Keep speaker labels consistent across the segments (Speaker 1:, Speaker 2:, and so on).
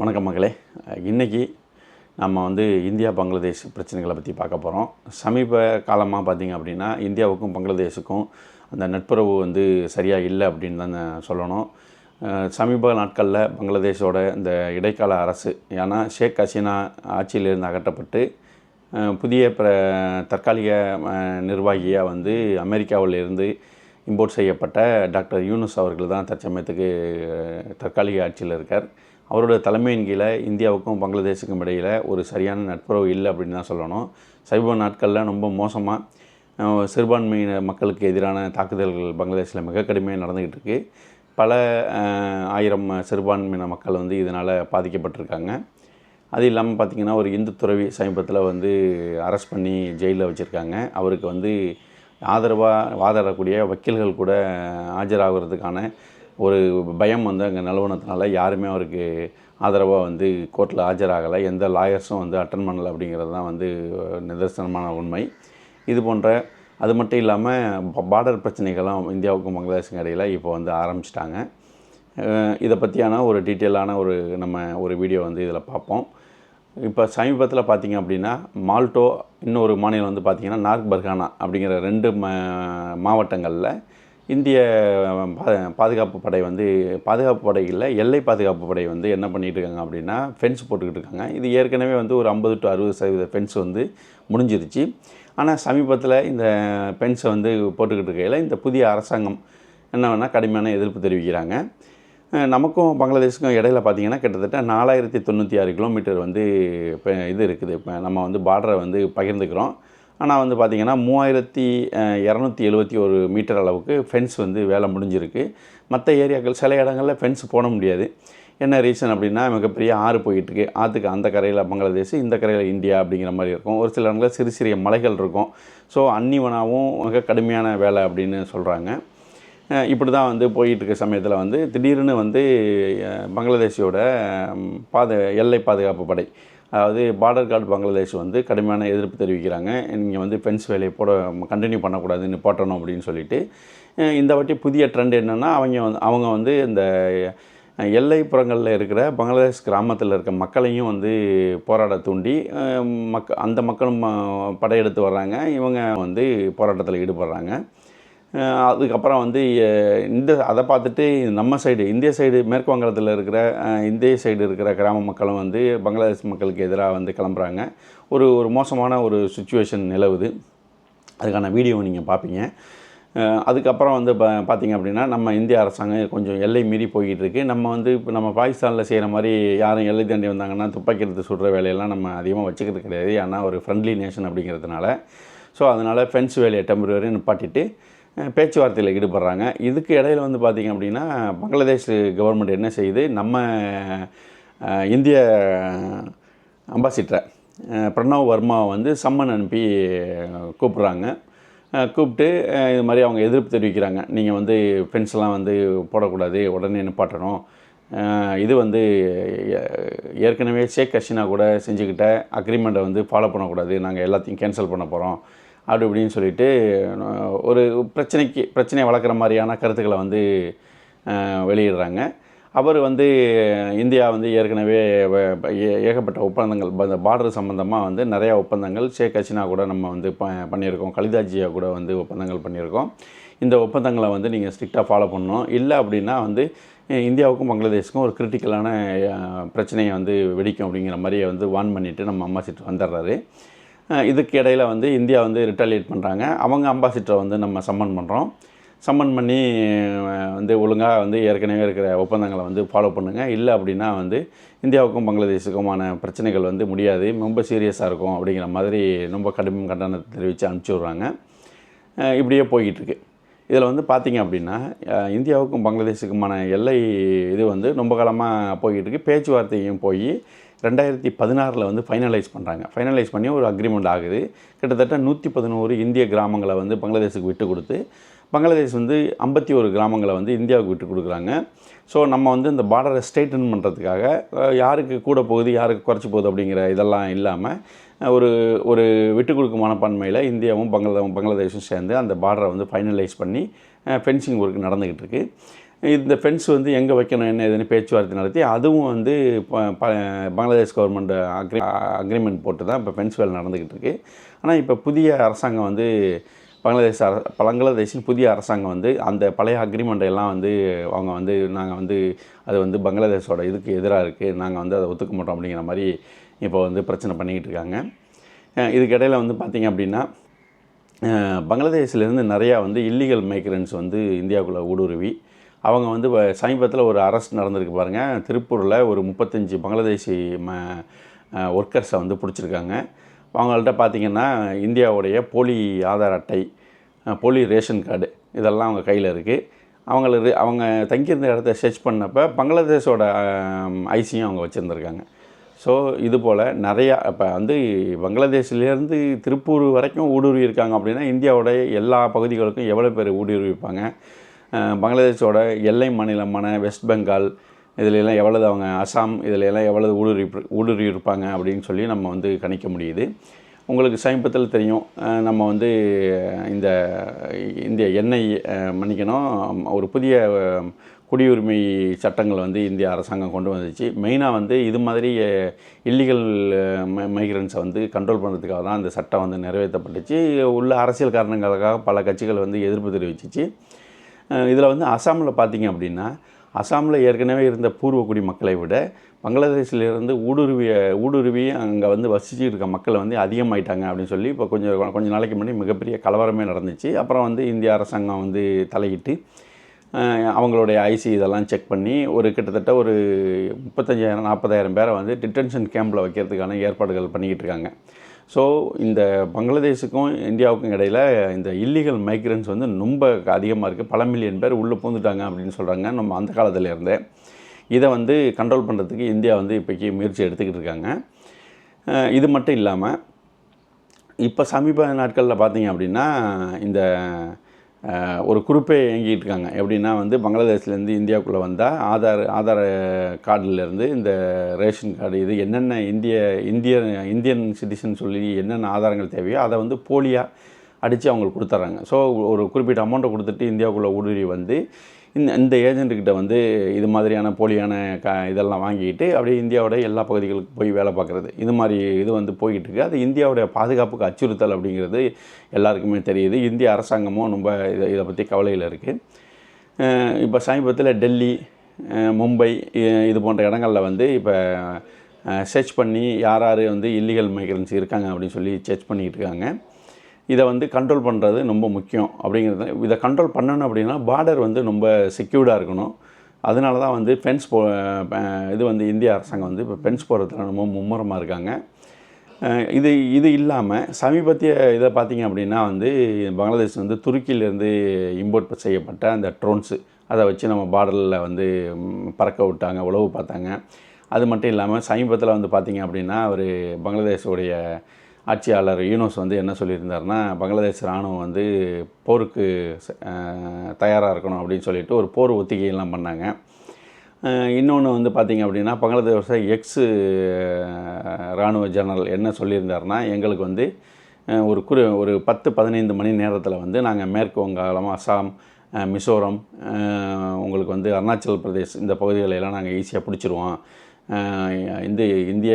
Speaker 1: வணக்கம் மகளே இன்றைக்கி நம்ம வந்து இந்தியா பங்களாதேஷ் பிரச்சனைகளை பற்றி பார்க்க போகிறோம் சமீப காலமாக பார்த்திங்க அப்படின்னா இந்தியாவுக்கும் பங்களாதேஷுக்கும் அந்த நட்புறவு வந்து சரியாக இல்லை அப்படின்னு தான் சொல்லணும். சமீப நாட்களில் பங்களாதேஷோட இந்த இடைக்கால அரசு ஏன்னா ஷேக் ஹசீனா ஆட்சியிலிருந்து அகற்றப்பட்டு புதிய பிர தற்காலிக நிர்வாகியாக வந்து அமெரிக்காவில் இருந்து இம்போர்ட் செய்யப்பட்ட டாக்டர் யூனுஸ் அவர்கள் தான் தற்சமயத்துக்கு தற்காலிக ஆட்சியில் இருக்கார். அவரோட தலைமையின் கீழே இந்தியாவுக்கும் பங்களாதேஷுக்கும் இடையில் ஒரு சரியான நட்புறவு இல்லை அப்படின்னு தான் சொல்லணும். சமீப நாட்களில் ரொம்ப மோசமாக சிறுபான்மையின மக்களுக்கு எதிரான தாக்குதல்கள் பங்களாதேஷில் மிக கடுமையாக நடந்துக்கிட்டு இருக்குது பல ஆயிரம் சிறுபான்மையின மக்கள் வந்து இதனால் பாதிக்கப்பட்டிருக்காங்க. அது இல்லாமல் பார்த்திங்கன்னா ஒரு இந்து துறவி சமீபத்தில் வந்து அரெஸ்ட் பண்ணி ஜெயிலில் வச்சுருக்காங்க. அவருக்கு வந்து ஆதரவாக வாதாடக்கூடிய வக்கீல்கள் கூட ஆஜராகிறதுக்கான ஒரு பயம் வந்து அங்கே நிலவனத்தினால யாருமே அவருக்கு ஆதரவாக வந்து கோர்ட்டில் ஆஜராகலை. எந்த லாயர்ஸும் வந்து அட்டன் பண்ணலை அப்படிங்கிறது தான் வந்து நிதர்சனமான உண்மை. இது போன்ற அது மட்டும் இல்லாமல் பார்டர் பிரச்சனைகளும் இந்தியாவுக்கும் பங்களாதேஷுக்கும் இடையில் இப்போ வந்து ஆரம்பிச்சிட்டாங்க. இதை பற்றியான ஒரு டீட்டெயிலான ஒரு நம்ம ஒரு வீடியோ வந்து இதில் பார்ப்போம். இப்போ சமீபத்தில் பார்த்தீங்க அப்படின்னா மால்டோ இன்னொரு மாநிலம் வந்து பார்த்திங்கன்னா நார்க் பர்கானா அப்படிங்கிற ரெண்டு மாவட்டங்களில் இந்திய பா பாதுகாப்பு படை வந்து பாதுகாப்பு படை இல்லை எல்லை பாதுகாப்பு படை வந்து என்ன பண்ணிகிட்டு இருக்காங்க அப்படின்னா ஃபென்ஸ் போட்டுக்கிட்டு இருக்காங்க. இது ஏற்கனவே வந்து ஒரு ஐம்பது டு அறுபது சதவீத ஃபென்ஸ் வந்து முடிஞ்சிருச்சு. ஆனால் சமீபத்தில் இந்த ஃபென்ஸை வந்து போட்டுக்கிட்டு இருக்கையில் இந்த புதிய அரசாங்கம் என்ன வேணால் கடுமையான எதிர்ப்பு தெரிவிக்கிறாங்க. நமக்கும் பங்களாதேஷுக்கும் இடையில பார்த்தீங்கன்னா கிட்டத்தட்ட நாலாயிரத்தி தொண்ணூற்றி ஆறு கிலோமீட்டர் வந்து இப்போ இது இருக்குது. இப்போ நம்ம வந்து பார்டரை வந்து பகிர்ந்துக்கிறோம். ஆனால் வந்து பார்த்திங்கன்னா மூவாயிரத்தி இரநூத்தி எழுபத்தி ஒரு மீட்டர் அளவுக்கு ஃபென்ஸ் வந்து வேலை முடிஞ்சிருக்கு. மற்ற ஏரியாக்கள் சில இடங்களில் ஃபென்ஸ் போட முடியாது. என்ன ரீசன் அப்படின்னா மிகப்பெரிய ஆறு போயிட்டுருக்கு. ஆற்றுக்கு அந்த கரையில் பங்களாதேஷ் இந்த கரையில் இந்தியா அப்படிங்கிற மாதிரி இருக்கும். ஒரு சில இடங்களில் சிறு சிறிய மலைகள் இருக்கும். ஸோ அன்னிவனாகவும் மிக கடுமையான வேலை அப்படின்னு சொல்கிறாங்க இப்படி தான் வந்து போயிட்டுருக்க சமயத்தில் வந்து திடீர்னு வந்து அஹ், பங்களாதேஷோட எல்லை பாதுகாப்பு படை அதாவது பார்டர் கார்டு பங்களாதேஷ் வந்து கடுமையான எதிர்ப்பு தெரிவிக்கிறாங்க. நீங்கள் வந்து ஃபென்ஸ் வேலையை போட கண்டினியூ பண்ணக்கூடாதுன்னு போட்டணும் அப்படின்னு சொல்லிட்டு. இந்த வாட்டி புதிய ட்ரெண்ட் என்னென்னா அவங்க வந்து அவங்க வந்து இந்த எல்லைப்புறங்களில் இருக்கிற பங்களாதேஷ் கிராமத்தில் இருக்க மக்களையும் வந்து போராட தூண்டி மக் அந்த மக்களும் படையெடுத்து வர்றாங்க. இவங்க வந்து போராட்டத்தில் ஈடுபடுறாங்க. அதுக்கப்புறம் வந்து இந்த அதை பார்த்துட்டு நம்ம சைடு இந்திய சைடு மேற்கு வங்காளத்தில் இருக்கிற இந்திய சைடு இருக்கிற கிராம மக்களும் வந்து பங்களாதேஷ் மக்களுக்கு எதிராக வந்து கிளம்புறாங்க. ஒரு ஒரு மோசமான ஒரு சுச்சுவேஷன் நிலவுது. அதுக்கான வீடியோ நீங்கள் பார்ப்பீங்க. அதுக்கப்புறம் வந்து பா பார்த்தீங்க அப்படின்னா நம்ம இந்திய அரசாங்கம் கொஞ்சம் எல்லை மீறி போய்கிட்டு இருக்குது நம்ம வந்து இப்போ நம்ம பாகிஸ்தானில் செய்கிற மாதிரி யாரும் எல்லை தாண்டி வந்தாங்கன்னா துப்பாக்கி எடுத்து சுடுற வேலையெல்லாம் நம்ம அதிகமாக வச்சுக்கிறது கிடையாது. ஏன்னா ஒரு ஃப்ரெண்ட்லி நேஷன் அப்படிங்கிறதுனால. ஸோ அதனால் ஃபென்ஸ் வேலையை டெம்பரரி நிப்பாட்டிட்டு பேச்சுவார்த்தையில் ஈடுபடுறாங்க. இதுக்கு இடையில வந்து பார்த்திங்க அப்படின்னா பங்களாதேஷ் கவர்மெண்ட் என்ன செய்யுது? நம்ம இந்திய அம்பாசிட்டரை பிரணவ் வர்மா வந்து சம்மன் அனுப்பி கூப்பிட்றாங்க. கூப்பிட்டு இது மாதிரி அவங்க எதிர்ப்பு தெரிவிக்கிறாங்க. நீங்கள் வந்து ஃபென்ஸ்லாம் வந்து போடக்கூடாது உடனே நிப்பாட்டணும் இது வந்து ஏற்கனவே ஷேக் ஹசீனா கூட செஞ்சுக்கிட்ட அக்ரிமெண்ட்டை வந்து ஃபாலோ பண்ணக்கூடாது. நாங்கள் எல்லாத்தையும் கேன்சல் பண்ண போகிறோம் அப்படி இப்படின்னு சொல்லிட்டு ஒரு பிரச்சனைக்கு பிரச்சனையை வளர்க்குற மாதிரியான கருத்துக்களை வந்து வெளியிடுறாங்க. அவர் வந்து இந்தியா வந்து ஏற்கனவே வ- ஏகப்பட்ட ஒப்பந்தங்கள் இந்த பார்டர் சம்மந்தமாக வந்து நிறையா ஒப்பந்தங்கள் ஷேக் ஹசினா கூட நம்ம வந்து ப பண்ணியிருக்கோம். கலிதாஜியா கூட வந்து ஒப்பந்தங்கள் பண்ணியிருக்கோம். இந்த ஒப்பந்தங்களை வந்து நீங்கள் ஸ்ட்ரிக்டாக ஃபாலோ பண்ணணும். இல்லை அப்படின்னா வந்து இந்தியாவுக்கும் பங்களாதேஷுக்கும் ஒரு கிரிட்டிக்கலான பிரச்சனையை வந்து வெடிக்கும் அப்படிங்கிற மாதிரியே வந்து வார்ன் பண்ணிவிட்டு நம்ம அம்மா சிட்டு வந்துடுறாரு. இதுக்கு இடையில் வந்து இந்தியா வந்து ரிட்டாலியேட் பண்ணுறாங்க அவங்க அம்பாசிட்டரை வந்து நம்ம சம்மன் பண்ணுறோம் சம்மன் பண்ணி வந்து ஒழுங்காக வந்து ஏற்கனவே இருக்கிற ஒப்பந்தங்களை வந்து ஃபாலோ பண்ணுங்கள் இல்லை அப்படின்னா வந்து இந்தியாவுக்கும் பங்களாதேஷுக்குமான பிரச்சனைகள் வந்து முடியாது. ரொம்ப சீரியஸாக இருக்கும் அப்படிங்கிற மாதிரி ரொம்ப கடும் கண்டனத்தை தெரிவித்து அனுப்பிச்சி விட்றாங்க. இப்படியே போய்கிட்டுருக்கு இதில் வந்து பார்த்திங்க அப்படின்னா இந்தியாவுக்கும் பங்களாதேஷுக்குமான எல்லை இது வந்து ரொம்ப காலமாக போய்கிட்டு இருக்கு. பேச்சுவார்த்தையும் போய் ரெண்டாயிரத்தி பதினாறில் வந்து ஃபைனலைஸ் பண்ணுறாங்க ஃபைனலைஸ் பண்ணி ஒரு அக்ரிமெண்ட் ஆகுது. கிட்டத்தட்ட நூற்றி பதினோரு இந்திய கிராமங்களை வந்து பங்களாதேஷுக்கு விட்டு கொடுத்து பங்களாதேஷ் வந்து ஐம்பத்தி ஒரு கிராமங்களை வந்து இந்தியாவுக்கு விட்டு கொடுக்குறாங்க. ஸோ நம்ம வந்து இந்த பார்டரை ஸ்ட்ரெயிட்டன் பண்ணுறதுக்காக யாருக்கு கூட போகுது யாருக்கு குறைச்சி போகுது அப்படிங்கிற இதெல்லாம் இல்லாமல் ஒரு ஒரு விட்டு கொடுக்கும் மனப்பான்மையில் இந்தியாவும் பங்களா பங்களாதேஷும் சேர்ந்து அந்த பார்டரை வந்து ஃபைனலைஸ் பண்ணி ஃபென்சிங் ஒர்க் நடந்துக்கிட்டு இருக்குது இந்த ஃபென்ஸ் வந்து எங்கே வைக்கணும் என்ன ஏதுன்னு பேச்சுவார்த்தை நடத்தி அதுவும் வந்து ப- பங்களாதேஷ் கவர்மெண்ட் அக்ரி அக்ரிமெண்ட் போட்டு தான் இப்போ ஃபென்ஸ் வேலை நடந்துக்கிட்டு இருக்கு. ஆனால் இப்போ புதிய அரசாங்கம் வந்து பங்களாதேஷ் அர பங்களாதேஷின் புதிய அரசாங்கம் வந்து அந்த பழைய அக்ரிமெண்ட் எல்லாம் வந்து அவங்க வந்து நாங்கள் வந்து அது வந்து பங்களாதேஷோட இதுக்கு எதிராக இருக்குது நாங்கள் வந்து அதை ஒத்துக்க மாட்டோம் அப்படிங்கிற மாதிரி இப்போ வந்து பிரச்சனை பண்ணிக்கிட்டு இருக்காங்க. இதுக்கிடையில் வந்து பார்த்திங்க அப்படின்னா பங்களாதேஷ்லேருந்து நிறையா வந்து இல்லீகல் மைக்ரன்ஸ் வந்து இந்தியாவுக்குள்ளே ஊடுருவி. அவங்க வந்து சமீபத்தில் ஒரு அரெஸ்ட் நடந்திருக்கு பாருங்கள் திருப்பூரில் ஒரு முப்பத்தஞ்சு பங்களாதேஷி ம ஒர்க்கர்ஸை வந்து பிடிச்சிருக்காங்க. அவங்கள்ட்ட பார்த்திங்கன்னா இந்தியாவுடைய போலி ஆதார் அட்டை போலி ரேஷன் கார்டு இதெல்லாம் அவங்க கையில் இருக்குது அவங்களுக்கு அவங்க தங்கியிருந்த இடத்த சர்ச் பண்ணப்போ பங்களாதேஷோட ஐசியும் அவங்க வச்சுருந்துருக்காங்க. ஸோ இது போல் நிறையா இப்போ வந்து பங்களாதேஷ்லேருந்து திருப்பூர் வரைக்கும் ஊடுருவி இருக்காங்க அப்படின்னா இந்தியாவோடைய எல்லா பகுதிகளுக்கும் எவ்வளோ பேர் ஊடுருவிப்பாங்க? பங்களாதேஷோட எல்லை மாநிலமான வெஸ்ட் பெங்கால் இதிலெல்லாம் எவ்வளவு அவங்க அசாம் இதிலெல்லாம் எவ்வளவு ஊடுருவி ஊடுருவி இருப்பாங்க அப்படின்னு சொல்லி நம்ம வந்து கணிக்க முடியுது. உங்களுக்கு சமீபத்தில் தெரியும் நம்ம வந்து இந்த இந்திய எண்ணெய் மன்னிக்கணும் ஒரு புதிய குடியுரிமை சட்டங்கள் வந்து இந்திய அரசாங்கம் கொண்டு வந்துச்சு. மெயினாக வந்து இது மாதிரி இல்லீகல் மைக்ரன்ஸை வந்து கண்ட்ரோல் பண்ணுறதுக்காக தான் அந்த சட்டம் வந்து நிறைவேற்றப்பட்டுச்சு. உள்ள அரசியல் காரணங்களுக்காக பல கட்சிகள் வந்து எதிர்ப்பு தெரிவிச்சிச்சு. இதில் வந்து அசாமில் பார்த்தீங்க அப்படின்னா அசாமில் ஏற்கனவே இருந்த பூர்வக்குடி மக்களை விட பங்களாதேஷிலிருந்து ஊடுருவிய ஊடுருவி அங்கே வந்து வசிச்சுட்டு இருக்க மக்கள் வந்து அதிகமாயிட்டாங்க அப்படின்னு சொல்லி இப்போ கொஞ்சம் கொஞ்சம் நாளைக்கு முன்னாடி மிகப்பெரிய கலவரமே நடந்துச்சு. அப்புறம் வந்து இந்திய அரசாங்கம் வந்து தலையிட்டு அவங்களுடைய ஐசி இதெல்லாம் செக் பண்ணி ஒரு கிட்டத்தட்ட ஒரு முப்பத்தஞ்சாயிரம் நாற்பதாயிரம் பேரை வந்து டிடென்ஷன் கேம்பில் வைக்கிறதுக்கான ஏற்பாடுகள் பண்ணிக்கிட்டு இருக்காங்க. ஸோ இந்த பங்களாதேஷுக்கும் இந்தியாவுக்கும் இடையில் இந்த இல்லீகல் மைக்ரன்ஸ் வந்து ரொம்ப அதிகமாக இருக்குது பல மில்லியன் பேர் உள்ளே பூந்துட்டாங்க அப்படின்னு சொல்கிறாங்க நம்ம அந்த காலத்தில் இருந்தே. இதை வந்து கண்ட்ரோல் பண்ணுறதுக்கு இந்தியா வந்து இப்போக்கி முயற்சி எடுத்துக்கிட்டு இருக்காங்க. இது மட்டும் இல்லாமல் இப்போ சமீப நாட்களில் பார்த்தீங்க அப்படின்னா இந்த ஒரு குறிப்பே இயங்கிட்டு இருக்காங்க எப்படின்னா வந்து பங்களாதேஷ்லேருந்து இந்தியாவுக்குள்ளே வந்தால் ஆதார் ஆதார் கார்டுலேருந்து இந்த ரேஷன் கார்டு இது என்னென்ன இந்திய இந்தியன் இந்தியன் சிட்டிசன் சொல்லி என்னென்ன ஆதாரங்கள் தேவையோ அதை வந்து போலியாக அடித்து அவங்களுக்கு கொடுத்துட்றாங்க. ஸோ ஒரு குறிப்பிட்ட அமௌண்ட்டை கொடுத்துட்டு இந்தியாவுக்குள்ளே ஊடுருவி வந்து இந்த இந்த ஏஜென்ட்டுக்கிட்ட வந்து இது மாதிரியான போலியான க இதெல்லாம் வாங்கிட்டு அப்படியே இந்தியாவோட எல்லா பகுதிகளுக்கு போய் வேலை பார்க்குறது. இது மாதிரி இது வந்து போய்கிட்டு இருக்குது அது இந்தியாவுடைய பாதுகாப்புக்கு அச்சுறுத்தல் அப்படிங்கிறது எல்லாருக்குமே தெரியுது. இந்திய அரசாங்கமும் ரொம்ப இதை இதை பற்றி கவலையில் இருக்குது இப்போ சமீபத்தில் டெல்லி மும்பை இது போன்ற இடங்களில் வந்து இப்போ சர்ச் பண்ணி யார் யார் வந்து இல்லீகல் மைக்ரன்ஸ் இருக்காங்க அப்படின்னு சொல்லி சர்ச் பண்ணிக்கிட்டு இருக்காங்க. இதை வந்து கண்ட்ரோல் பண்ணுறது ரொம்ப முக்கியம் அப்படிங்கிறது. இதை கண்ட்ரோல் பண்ணணும் அப்படின்னா பார்டர் வந்து ரொம்ப செக்யூர்டாக இருக்கணும். அதனால தான் வந்து ஃபென்ஸ் போ இது வந்து இந்திய அரசாங்கம் வந்து இப்போ ஃபென்ஸ் போகிறதுல ரொம்ப மும்முரமாக இருக்காங்க. இது இது இல்லாமல் சமீபத்திய இதை பார்த்திங்க அப்படின்னா வந்து பங்களாதேஷ் வந்து துருக்கியிலேருந்து இம்போர்ட் செய்யப்பட்ட அந்த ட்ரோன்ஸு அதை வச்சு நம்ம பார்டரில் வந்து பறக்க விட்டாங்க உளவு பார்த்தாங்க. அது மட்டும் இல்லாமல் சமீபத்தில் வந்து பார்த்தீங்க அப்படின்னா அவர் பங்களாதேஷோடைய ஆட்சியாளர் யூனோஸ் வந்து என்ன சொல்லியிருந்தார்னா பங்களாதேஷ் இராணுவம் வந்து போருக்கு தயாராக இருக்கணும் அப்படின்னு சொல்லிட்டு ஒரு போர் ஒத்திகையெல்லாம் பண்ணாங்க. இன்னொன்று வந்து பார்த்திங்க அப்படின்னா பங்களாதேஷ எக்ஸு இராணுவ ஜெனரல் என்ன சொல்லியிருந்தாருன்னா எங்களுக்கு வந்து ஒரு குறி ஒரு பத்து பதினைந்து மணி நேரத்தில் வந்து நாங்கள் மேற்கு வங்காளம் அசாம் மிசோரம் உங்களுக்கு வந்து அருணாச்சல் பிரதேஷ் இந்த பகுதிகளையெல்லாம் நாங்கள் ஈஸியாக பிடிச்சிருவோம். இந்த இந்திய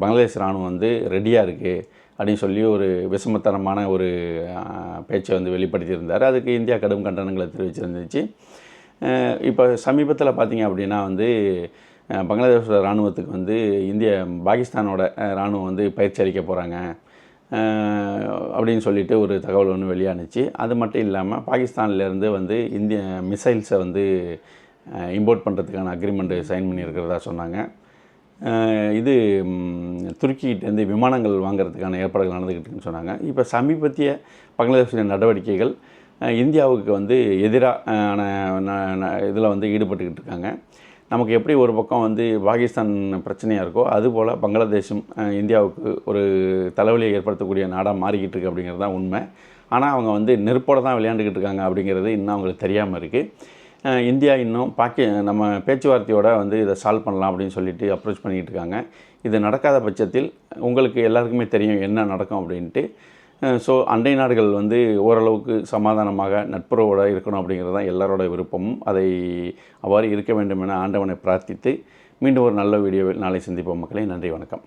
Speaker 1: பங்களாதேஷ் இராணுவம் வந்து ரெடியாக இருக்குது அப்படின்னு சொல்லி ஒரு விஷமத்தனமான ஒரு பேச்சை வந்து வெளிப்படுத்தியிருந்தார். அதுக்கு இந்தியா கடும் கண்டனங்களை தெரிவிச்சிருந்துச்சு. இப்போ சமீபத்தில் பார்த்தீங்க அப்படின்னா வந்து அஹ் பங்களாதேஷ் இராணுவத்துக்கு வந்து இந்திய பாகிஸ்தானோட இராணுவம் வந்து பயிற்சி அளிக்க போகிறாங்க அப்படின்னு சொல்லிட்டு ஒரு தகவல் ஒன்று வெளியானுச்சு. அது மட்டும் இல்லாமல் பாகிஸ்தான்லேருந்து வந்து இந்திய மிசைல்ஸை வந்து இம்போர்ட் பண்ணுறதுக்கான அக்ரிமெண்ட்டு சைன் பண்ணியிருக்கிறதா சொன்னாங்க. இது துருக்கிகிட்டேருந்து விமானங்கள் வாங்குறதுக்கான ஏற்பாடுகள் நடந்துக்கிட்டு இருக்குன்னு சொன்னாங்க. இப்போ சமீபத்திய பங்களாதேஷின் நடவடிக்கைகள் இந்தியாவுக்கு வந்து எதிரான இதில் வந்து ஈடுபட்டுக்கிட்டு இருக்காங்க நமக்கு எப்படி ஒரு பக்கம் வந்து பாகிஸ்தான் பிரச்சனையாக இருக்கோ அதுபோல் பங்களாதேஷும் இந்தியாவுக்கு ஒரு தலைவலியை ஏற்படுத்தக்கூடிய நாடாக மாறிக்கிட்டு இருக்கு அப்படிங்கிறது தான் உண்மை. ஆனால் அவங்க வந்து நெருப்போட தான் விளையாண்டுக்கிட்டு இருக்காங்க அப்படிங்கிறது இன்னும் அவங்களுக்கு தெரியாமல் இருக்குது இந்தியா இன்னும் பாக்கி நம்ம பேச்சுவார்த்தையோட வந்து இதை சால்வ் பண்ணலாம் அப்படின்னு சொல்லிட்டு அப்ரோச் பண்ணிகிட்டு இருக்காங்க. இது நடக்காத பட்சத்தில் உங்களுக்கு எல்லாருக்குமே தெரியும் என்ன நடக்கும் அப்படின்ட்டு. ஸோ அண்டை நாடுகள் வந்து ஓரளவுக்கு சமாதானமாக நட்புறவோடு இருக்கணும் அப்படிங்கிறது தான் எல்லாரோட விருப்பமும். அதை அவ்வாறு இருக்க வேண்டும் என ஆண்டவனை பிரார்த்தித்து மீண்டும் ஒரு நல்ல வீடியோவில் நாளை சந்திப்போம் மக்களே. நன்றி வணக்கம்.